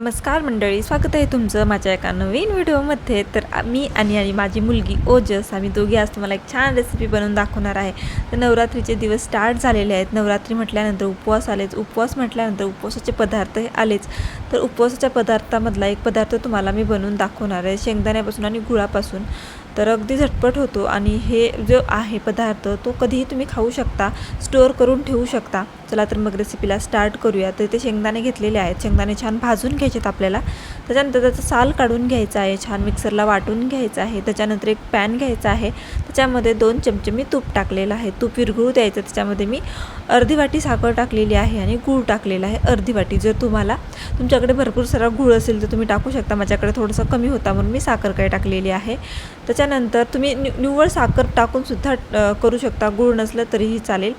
नमस्कार मंडळी स्वागत आहे तुमचं माझ्या एका नवीन व्हिडिओमध्ये. तर मी आणि आणि माझी मुलगी ओजस आम्ही दोघी आज तुम्हाला एक छान रेसिपी बनवून दाखवणार आहे. तर नवरात्रीचे दिवस स्टार्ट झालेले आहेत. नवरात्री म्हटल्यानंतर उपवास आलेच. उपवास म्हटल्यानंतर उपवासाचे पदार्थ हे आलेच. तर उपवासाच्या पदार्थामधला एक पदार्थ तुम्हाला मी बनवून दाखवणार आहे. शेंगदाण्यापासून आणि गुळापासून. तर अगदी झटपट होतो आणि हे जो आहे पदार्थ तो कधीही तुम्ही खाऊ शकता स्टोअर करून ठेवू शकता. चला तर मग रेसिपीला स्टार्ट करूया. तर ते शेंगदाणे घेतलेले आहेत. शेंगदाणे छान भाजून घ्यायचे आहेत आपल्याला. त्याच्यानंतर त्याचा साल काढून घ्यायचा आहे. छान मिक्सरला वाटून घ्यायचा आहे. त्याच्यानंतर एक पॅन घ्यायचा आहे. त्याच्यामध्ये दोन चमचे मी तूप टाकलेलं आहे. तूप विरघळू द्यायचं. त्याच्यामध्ये मी अर्धी वाटी साखर टाकलेली आहे आणि गूळ टाकलेला आहे. अर्धी वाटी जर तुम्हाला तुमच्याकडे भरपूर सारा गूळ असेल तर तुम्ही टाकू शकता. माझ्याकडे थोडंसं कमी होता म्हणून मी साखर काय टाकलेली आहे. त्याच्यानंतर तुम्ही नि निव्वळ साखर टाकूनसुद्धा करू शकता. गूळ नसलं तरीही चालेल.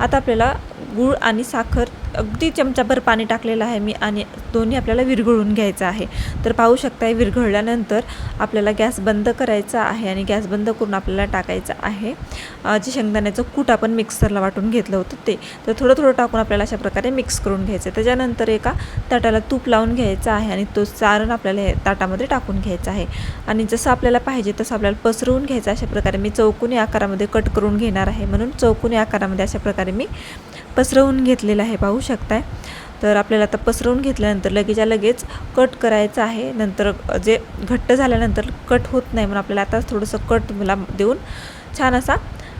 आता आपल्याला गूळ आणि साखर अगदी चमचाभर पाणी टाकलेलं आहे मी आणि दोन्ही आपल्याला विरघळून घ्यायचं आहे. तर पाहू शकता विरघळल्यानंतर आपल्याला गॅस बंद करायचा आहे आणि गॅस बंद करून आपल्याला टाकायचं आहे. जे शेंगदाण्याचं कूट आपण मिक्सरला वाटून घेतलं होतं ते. तर थोडं थोडं टाकून आपल्याला अशा प्रकारे मिक्स करून घ्यायचं आहे. त्याच्यानंतर एका ताटाला तूप लावून घ्यायचं आहे आणि तो सारण आपल्याला हे ताटामध्ये टाकून घ्यायचा आहे. आणि जसं आपल्याला पाहिजे तसं आपल्याला पसरवून घ्यायचं अशा प्रकारे मी चौकोनी आकारामध्ये कट करून घेणार आहे. म्हणून चौकोनी आकारामध्ये अशा प्रकारे मी. पसरवून घेतलेलं आहे पाहू शकताय. तर आपल्याला आता पसरवून घेतल्यानंतर लगेचच्या लगेच कट करायचं आहे. नंतर जे घट्ट झाल्यानंतर कट होत नाही म्हणून आपल्याला आता थोडंसं कट मला देऊन छान असा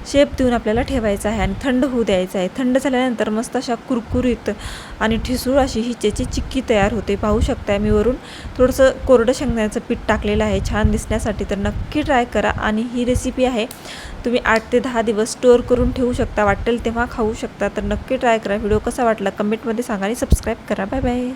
शेप देऊन आपल्याला ठेवायचा आहे आणि थंड होऊ द्यायचं आहे. थंड झाल्यानंतर मस्त अशा कुरकुरीत आणि ठिसूळ अशी ही चेची चिक्की तयार होते. पाहू शकताय मी वरून. थोडंसं कोरडं शेंगदाण्याचं पीठ टाकलेलं आहे. छान दिसण्यासाठी तर नक्की ट्राय करा आणि ही रेसिपी आहे. तुम्ही आठ ते दहा दिवस स्टोअर करून ठेवू शकता. वाटेल तेव्हा खाऊ शकता. तर नक्की ट्राय करा. व्हिडिओ कसा वाटला? कमेंटमध्ये सांगा आणि सबस्क्राईब करा. Bye bye